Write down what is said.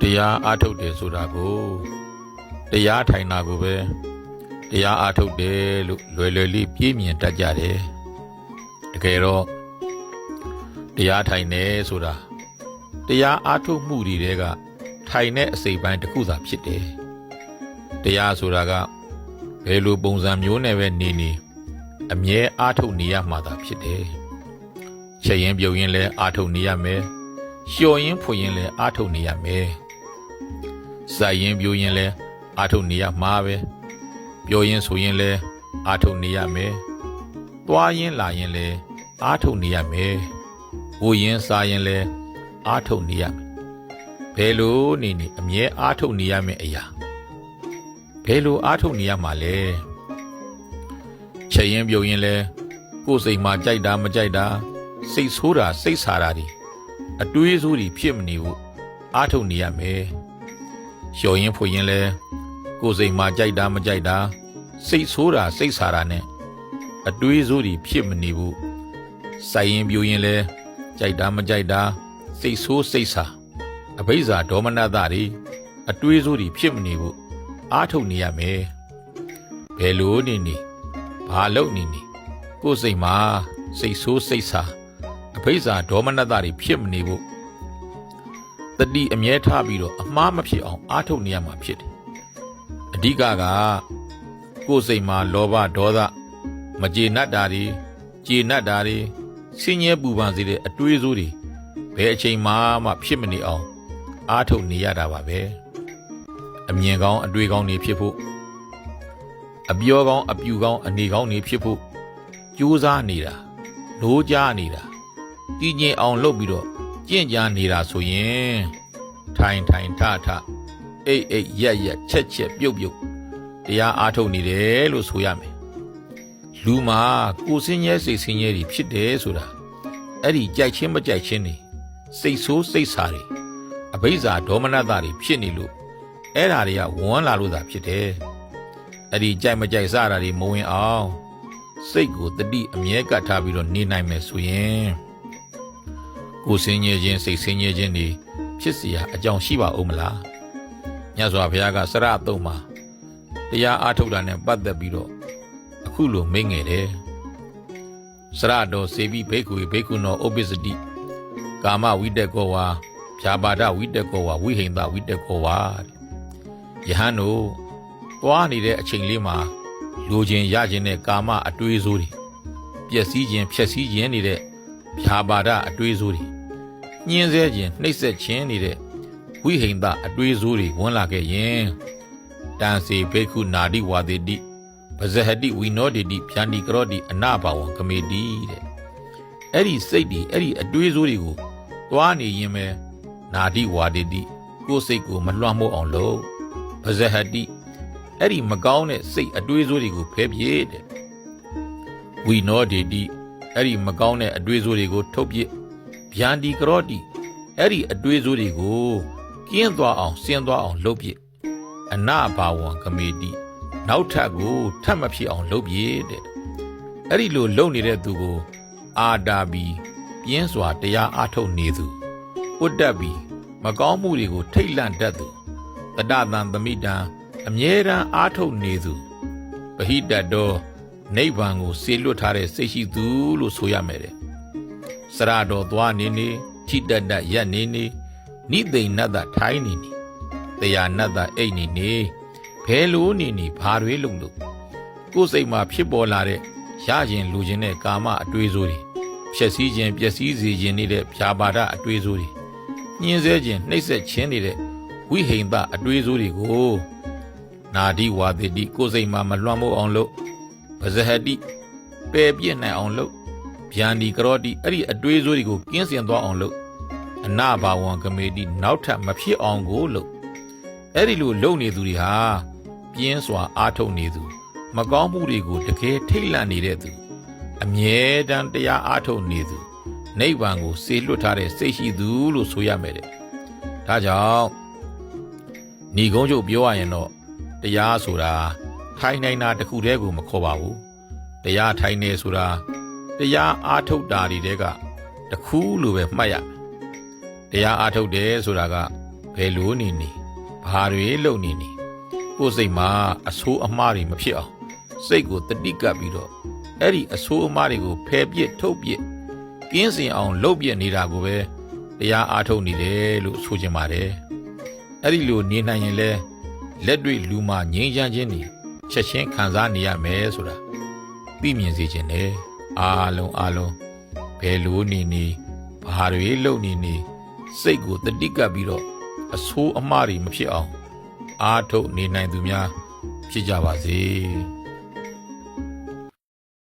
တရားအားထုတ်တယ်ဆိုတာကိုတရားထိုင်တာကိုပဲတရားအားထုတ်တယ်လို့လွယ်လွယ်လေးပြည့်မြင်တတ်ကြတယ်တကယ်တော့တရားထိုင်တယ်ဆိုတာတရားအားထုတ်မှုတွေတဲကထိုင်တဲ့အစိပ်ပိုင်းတစ်ခုသာဖြစ်တယ်တရားဆိုတာကဘယ်လိုပုံစံမျိုးနဲ့ပဲနေနေအမြဲအားထုတ်နေရမှာသာဖြစ်တယ်ချက်ရင်ပြုတ်ရင်လည်းအားထုတ်နေရမယ် လျှော်ရင်ဖွရင်လည်းအားထုတ်နေရမယ်စိုက်ရင်ပြိုရင်လည်းအားထုတ်နေရမှာပဲပြောရင်ဆိုရင်လည်းအားထုတ်နေရမယ်သွားရင်လာရင်လည်းအားထုတ်နေရမယ်ဝိုရင်စားရင်လည်းအားထုတ်နေရမယ်ဘယ်လိုနေနေအမြဲအားထုတ်နေရမယ့်အရာဘယ်လိုအားထုတ်နေရမှာလဲချက်ရင်ပြုတ်ရင်လည်းကိုယ်စိတ်မှာကြိုက်တာမကြိုက်တာစိတ်ဆိုးတာစိတ်ဆာတာတွေ အတွေးဆိုးတွေဖြစ်မနေဘူးအားထုတ်နေရမယ်လျှော်ရင်ဖွရင်လည်းကိုယ်စိတ်မှာကြိုက်တာမကြိုက်တာစိတ်ဆိုးတာစိတ်ဆာတာနဲ့အတွေးဆိုးတွေဖြစ်မနေဘူးစိုက်ရင်ပြိုရင်လည်းကြိုက်တာမကြိုက်တာစိတ်ဆိုးစိတ်ဆာအဘိဇာဒေါမနတတွေအတွေးဆိုးတွေဖြစ်မနေဘူးအားထုတ်နေရမယ်ဘယ်လိုနေနေဘာလုပ်နေနေကိုယ်စိတ်မှာစိတ်ဆိုးစိတ်ဆာ အဘိဇာဒေါမနတတွေဖြစ်မနေဘူးတတိအမြဲထားပြီးတော့အမှားမဖြစ်အောင်အားထုတ်နေရမှာဖြစ်တယ်အဓိကကကိုယ်စိတ်မှာလောဘဒေါသမကျေနပ်တာတွေကျေနပ်တာတွေဆင်းရဲပူပန်စေတဲ့အတွေးဆိုးတွေဘယ်အချိန်မှမှဖြစ်မနေအောင်အားထုတ်နေရတာပါပဲအမြင်ကောင်းအတွေးကောင်းတွေဖြစ်ဖို့အပြောကောင်းအပြူကောင်းအနေကောင်းတွေဖြစ်ဖို့ကြိုးစားနေတာလိုးကြားနေတာ တည်ငြိမ်အောင်လုပ်ပြီးတော့ကြင့်ကြားနေတာဆိုရင်ထိုင်ထိုင်ထထအိတ်အိတ်ရက်ရက်ချက်ချက်ပြုတ်ပြုတ်တရားအားထုတ်နေတယ်လို့ဆိုရမယ်လူမှာကိုယ်စင်းရဲစိတ်စင်းရဲတွေဖြစ်တယ်ဆိုတာအဲ့ဒီကြိုက်ချင်းမကြိုက်ချင်းနေစိတ်ဆိုးစိတ်ဆာတွေအဘိဇာဒေါမနတတွေဖြစ်နေလို့အဲ့ဓာတွေကဝန်းလာလို့သာဖြစ်တယ်အဲ့ဒီကြိုက်မကြိုက်စားတာတွေမဝင်အောင်စိတ်ကိုတတိအမြဲကပ်ထားပြီးတော့နေနိုင်မယ်ဆိုရင် ကိုယ်စင်းရဲခြင်းစိတ်စင်းရဲခြင်းတွေဖြစ်เสียအကြောင်းရှိပါဦးမလားမြတ်စွာဘုရားကစရအတုံးမှာတရားအားထုတ်တာနဲ့ပတ်သက်ပြီးတော့အခုလိုမိန့်ငယ်တယ်စရတော်စေビဘိက္ခုဘိက္ခုနောဥပ္ပစ္စတိကာမဝိတက်ကောဝါဖြာပါဒဝိတက်ကောဝါဝိဟိန္ဒဝိတက်ကောဝါယဟန်တို့သွားနေတဲ့အချိန်လေးမှာလိုချင်ရခြင်းနဲ့ကာမအတွေးဆိုးတွေပျက်စီးခြင်းဖြက်စီးခြင်းနေတဲ့ဖြာပါဒအတွေးဆိုးတွေ ညှင်းဆဲခြင်းနှိပ်စက်ခြင်းနေတဲ့ဝိဟိန္ဒအတွေးဆိုးတွေဝင်လာခဲ့ရင်တန်စီဘိက္ခုနာတိဝါတိတိပဇဟတိဝိနောတိတိဖြန္တိကရောတိအနဘာဝံကမေတိတဲ့အဲ့ဒီစိတ်တွေအဲ့ဒီအတွေးဆိုးတွေကိုသွားနေရင်ပဲနာတိဝါတိတိကိုယ်စိတ်ကိုမလွှမ်းမိုးအောင်လုပ်ပဇဟတိအဲ့ဒီမကောင်းတဲ့စိတ်အတွေးဆိုးတွေကိုဖယ်ပြေးတဲ့ဝိနောတိတိအဲ့ဒီမကောင်းတဲ့အတွေးဆိုးတွေကိုထုတ်ပြစ် ဗျန္တိကရောတိအဲ့ဒီအတွေးဆိုးတွေကိုကင်းသွားအောင်စင်းသွားအောင်လုပ်ပြစ်အနဘာဝံကမေတိနောက်ထပ်ကိုထပ်မဖြစ်အောင်လုပ်ပြစ်တဲ့အဲ့ဒီလိုလုပ်နေတဲ့သူကို အာတာပြီးပြင်းစွာတရားအားထုတ်နေသူဥတ္တပြီးမကောင်းမှုတွေကိုထိတ်လန့်တတ်သူတတတံသမိတံအမြဲတမ်းအားထုတ်နေသူပဟိတတ်တော်နိဗ္ဗာန်ကိုဆေလွတ်ထားတဲ့စိတ်ရှိသူလို့ဆိုရမယ်တဲ့ စရတော်သွားနေနေထိတတ်တတ်ရက်နေနေနိသိဏ္ဏတထိုင်းနေနေတရားနတ္တအိတ်နေနေဘဲလိုနေနေဘာတွေလုံလို့ကိုယ်စိတ်မှာဖြစ်ပေါ်လာတဲ့ရခြင်းလူခြင်းတဲ့ကာမအတွေးဆိုးတွေဖြည့်ဆည်းခြင်းပျက်စီးစေခြင်းနေတဲ့ဖြာပါဒအတွေးဆိုးတွေညှင်းဆဲခြင်းနှိပ်စက်ခြင်းနေတဲ့ဝိဟိန္ဒအတွေးဆိုးတွေကိုနာဒီဝါတိတိကိုယ်စိတ်မှာမလွှမ်းမိုးအောင်လို့ပဇဟတိပယ်ပြစ်နိုင်အောင်လို့ ဗျာဏီကရောတိအဲ့ဒီအတွေးဆိုးတွေကိုကင်းစင်သွားအောင်လို့အနဘာဝံကမေတိနောက်ထပ်မဖြစ်အောင်ကိုလို့အဲ့ဒီလိုလုပ်နေသူတွေဟာပြင်းစွာအားထုတ်နေသူမကောင်းမှုတွေကိုတကယ်ထိတ်လန့်နေတဲ့သူအမြဲတမ်းတရားအားထုတ်နေသူနိဗ္ဗာန်ကိုစေလွတ်ထားတဲ့စိတ်ရှိသူလို့ဆိုရမယ်တဲ့ဒါကြောင့်ညီကုန်းချုပ်ပြောရရင်တော့တရားဆိုတာထိုင်နိုင်တာတစ်ခုတည်းကိုမခေါ်ပါဘူးတရားထိုင်နေဆိုတာ တရားအားထုတ်တာတွေတဲကတစ်ခုလိုပဲမှတ်ရမယ်တရားအားထုတ်တယ်ဆိုတာကဘယ်လိုနေနေဘာတွေလုပ်နေနေကိုယ်စိတ်မှာအဆိုးအမှားတွေမဖြစ်အောင်စိတ်ကိုတတိကပ်ပြီးတော့အဲ့ဒီအဆိုးအမှားတွေကိုဖယ်ပစ်ထုတ်ပစ်ကင်းစင်အောင်လုပ်ပြနေတာကိုပဲတရားအားထုတ်နေတယ်လို့ဆိုချင်ပါတယ်အဲ့ဒီလိုနေနိုင်ရင်လဲလက်တွေ့လူမှငြိမ်းချမ်းခြင်းတွေချက်ချင်းခံစားနေရမယ်ဆိုတာသိမြင်စေခြင်းနဲ့ အားလုံးအားလုံးဘယ်လိုနေနေဘာတွေလုပ်နေနေစိတ်ကိုတတိကပ်ပြီးတော့အဆိုးအမှားတွေမဖြစ်အောင် အားထုတ်နေနိုင်သူများဖြစ်ကြပါစေ။